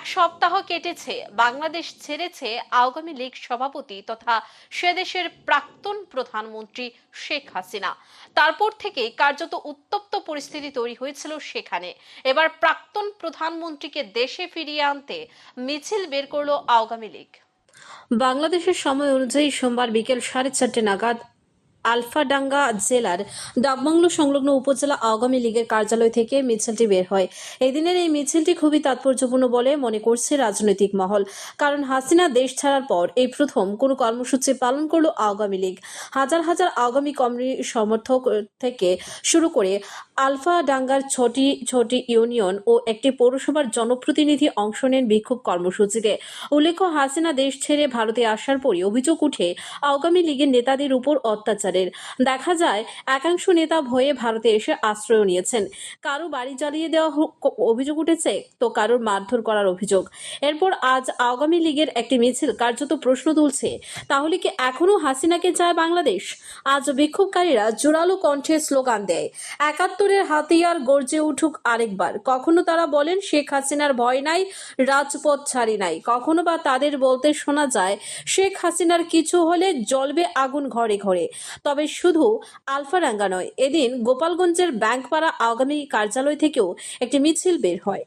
এক সপ্তাহ কেটেছে, বাংলাদেশ ছেড়েছে আওয়ামী লীগ সভাপতি তথা সেদেশের প্রাক্তন প্রধানমন্ত্রী শেখ হাসিনা। তারপর থেকে কার্যত উত্তপ্ত পরিস্থিতি তৈরি হয়েছিল সেখানে। এবার প্রাক্তন প্রধানমন্ত্রীকে দেশে ফিরিয়ে আনতে মিছিল বের করল আওয়ামী লীগ। বাংলাদেশের সময় অনুযায়ী সোমবার বিকেল সাড়ে চারটে নাগাদ আলফাডাঙ্গা জেলার ডাকবাংলো সংলগ্ন উপজেলা আওয়ামী লীগের কার্যালয় থেকে মিছিলটি বের হয়। এদিনের দিনের এই মিছিলটি খুবই তাৎপর্যপূর্ণ বলে মনে করছে রাজনৈতিক মহল। কারণ হাসিনা দেশ ছাড়ার পর এই প্রথম কোনো কর্মসূচি পালন করল আওয়ামী লীগ। হাজার হাজার আওয়ামী কমরি সমর্থক থেকে শুরু করে আলফাডাঙ্গার ছটি, ছোটি ইউনিয়ন ও একটি পৌরসভার জনপ্রতিনিধি অংশ নেন বিক্ষোভ কর্মসূচিতে। উল্লেখ্য, হাসিনা দেশ ছেড়ে ভারতে আসার পরই অভিযোগ উঠে আওয়ামী লীগের নেতাদের উপর অত্যাচারের। দেখা যায়, একাংশ নেতা ভয়ে ভারতে এসে আশ্রয় নিয়েছেন। কারও বাড়ি জ্বালিয়ে দেওয়া অভিযোগ উঠেছে, তো কারোর মারধর করার অভিযোগ। এরপর আজ আওয়ামী লীগের একটি মিছিল কার্যত প্রশ্ন তুলছে, তাহলে কি এখনও হাসিনাকে চায় বাংলাদেশ? আজ বিক্ষোভকারীরা জোরালো কণ্ঠে স্লোগান দেয় একাত্তরের হাতিয়ার গর্জে উঠুক আরেকবার। কখনো তারা বলেন, শেখ হাসিনার ভয় নাই, রাজপথ ছাড়ি নাই। কখনো বা তাদের বলতে শোনা যায়, শেখ হাসিনার কিছু হলে জ্বলবে আগুন ঘরে ঘরে। তবে শুধু আলফারাঙ্গা নয়, এদিন গোপালগঞ্জের ব্যাংকপাড়া আগামী কার্যালয় থেকেও একটি মিছিল বের হয়।